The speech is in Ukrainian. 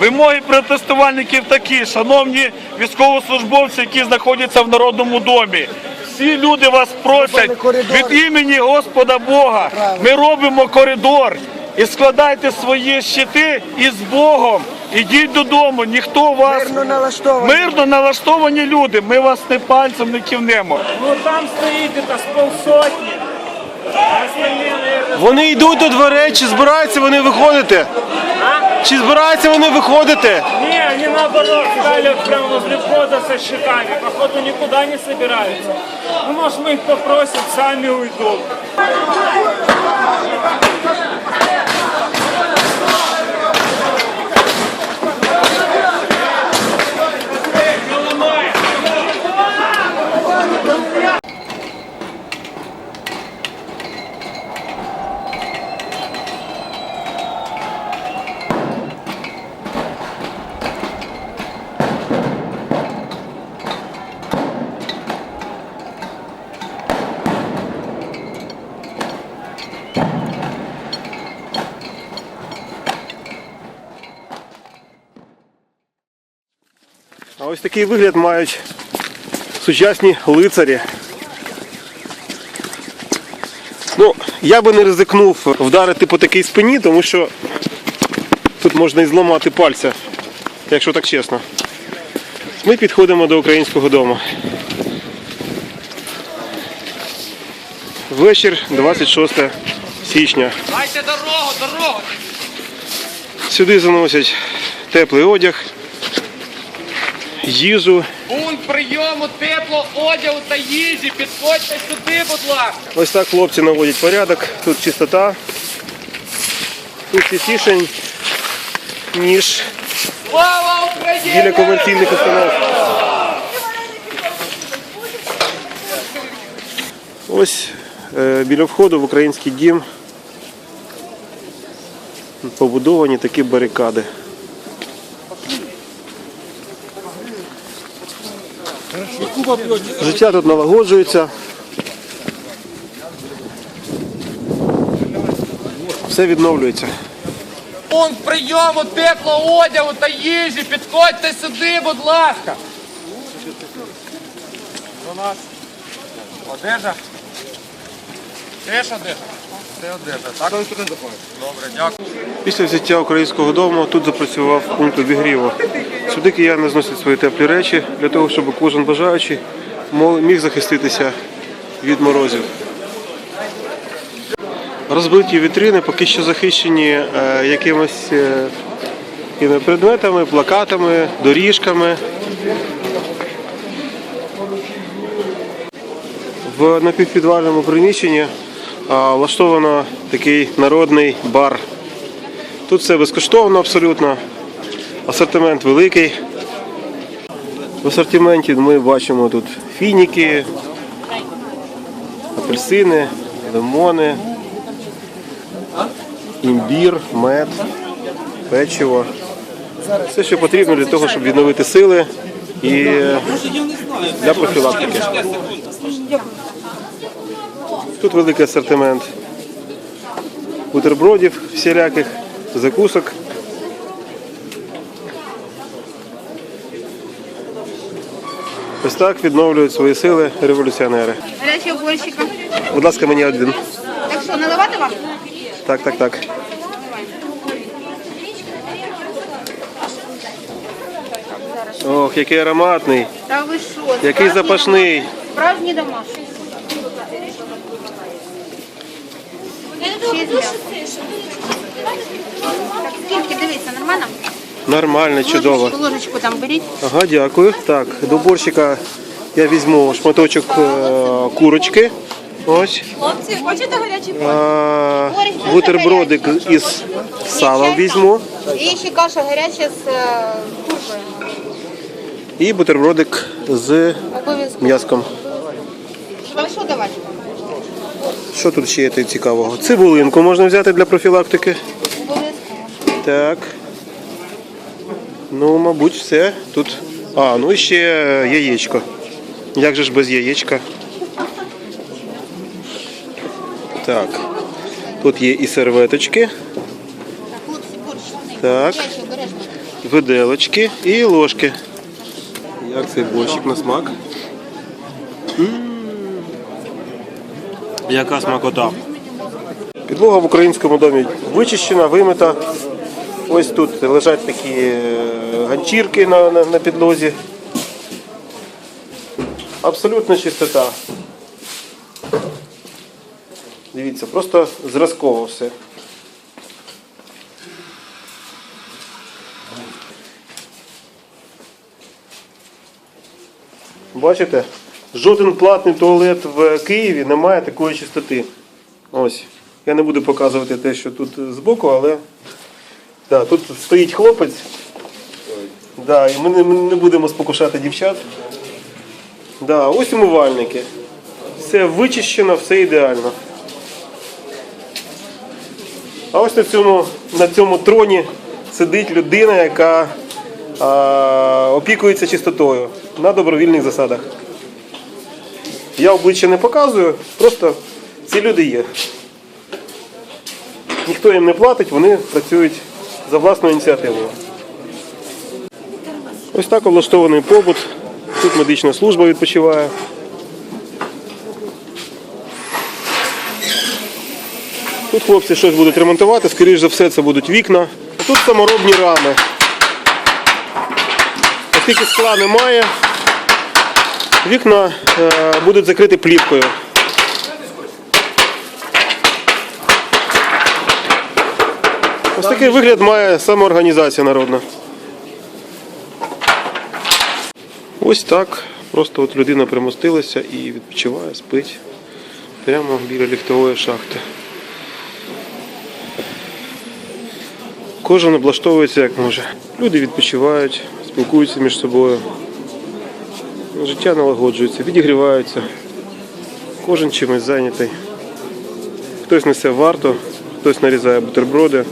Вимоги протестувальників такі, шановні військовослужбовці, які знаходяться в Народному домі. Всі люди вас просять від імені Господа Бога. Ми робимо коридор і складайте свої щити із Богом. Ідіть додому, ніхто вас Мирно налаштовані. мирно налаштовані люди. Ми вас не пальцем не кивнемо. Ну там стоїть это з полсотні. Вони йдуть до дверей, чи збираються вони виходити? Чи збираються вони виходити? Не, вони наоборот стали прямо возле входа со щитами. Походу нікуди не збираються. Ну, може, ми їх попросимо, самі уйдут. А ось такий вигляд мають сучасні лицарі. Ну, я би не ризикнув вдарити по такій спині, тому що тут можна і зламати пальця, якщо так чесно. Ми підходимо до українського дому. Вечір 26 січня. Дайте дорогу, дорогу! Сюди заносять теплий одяг, їжу. Пункт прийому теплого одягу та їжі. Підходьте сюди, будь ласка. Ось так хлопці наводять порядок. Тут чистота. Тут чистіше, ніж біля комерційних установ. Ось е, біля входу в український дім побудовані такі барикади. Життя тут налагоджується. Все відновлюється. Пункт прийому теплого одягу та їжі. Підходьте сюди, будь ласка. До нас. Одежа. Теж одежа. Це одежа. Так? Добре, дякую. Після взяття українського дому тут запрацював пункт обігріву. Сюди кияни зносять свої теплі речі для того, щоб кожен бажаючий міг захиститися від морозів. Розбиті вітрини поки що захищені е, якимось е, предметами, плакатами, доріжками. В напівпідвальному приміщенні влаштовано такий народний бар. Тут все безкоштовно абсолютно. Асортимент великий. В асортименті ми бачимо тут фініки, апельсини, лимони, імбір, мед, печиво. Все, що потрібно для того, щоб відновити сили і для профілактики. Тут великий асортимент бутербродів всіляких, закусок. Ось так відновлюють свої сили революціонери. Гарячого борщика. Будь ласка, мені один. Так що, наливати вам? Так, так, так. Ох, який ароматний, Та ви що? який справжній запашний. домашній. Справжній домашній. Чизля. Так, скільки, дивіться, нормально? Нормально, чудово. Ложечку, там беріть. Ага, дякую. Так, до борщика я візьму шматочок е, курочки. Ось. Хлопці, хочете гарячий А, бутербродик із салом візьму. І ще каша гаряча з е, куркою. І бутербродик з Обов'язково. м'яском. Вам що давати? Що тут ще є цікавого? Цибулинку можна взяти для профілактики. Так. Ну, мабуть, все. Тут. А, ну і ще яєчко. Як же ж без яєчка? Так. Тут є і серветочки. Так, виделочки і ложки. Як цей борщик на смак? М, Яка смакота. Підлога в українському домі вичищена, вимита. Ось тут лежать такі е, ганчірки на, на, на підлозі. Абсолютна чистота. Дивіться, просто зразково все. Бачите? Жоден платний туалет в Києві не має такої чистоти. Ось. Я не буду показувати те, що тут збоку, але да, тут стоїть хлопець. Да, і ми не, ми не будемо спокушати дівчат. Да, ось умивальники. Все вичищено, все ідеально. А ось на цьому, на цьому троні сидить людина, яка а, опікується чистотою на добровільних засадах. Я обличчя не показую, просто ці люди є. Ніхто їм не платить, вони працюють за власною ініціативою. Ось так облаштований побут. Тут медична служба відпочиває. Тут хлопці щось будуть ремонтувати, скоріш за все, це будуть вікна. Тут саморобні рами. Оскільки скла немає, вікна е, будуть закриті плівкою. Ось такий вигляд має самоорганізація народна. Ось так. Просто от людина примостилася і відпочиває, спить прямо біля ліфтової шахти. Кожен облаштовується як може. Люди відпочивають, спілкуються між собою. Життя налагоджується, відігріваються. Кожен чимось зайнятий. Хтось несе варту, хтось нарізає бутерброди,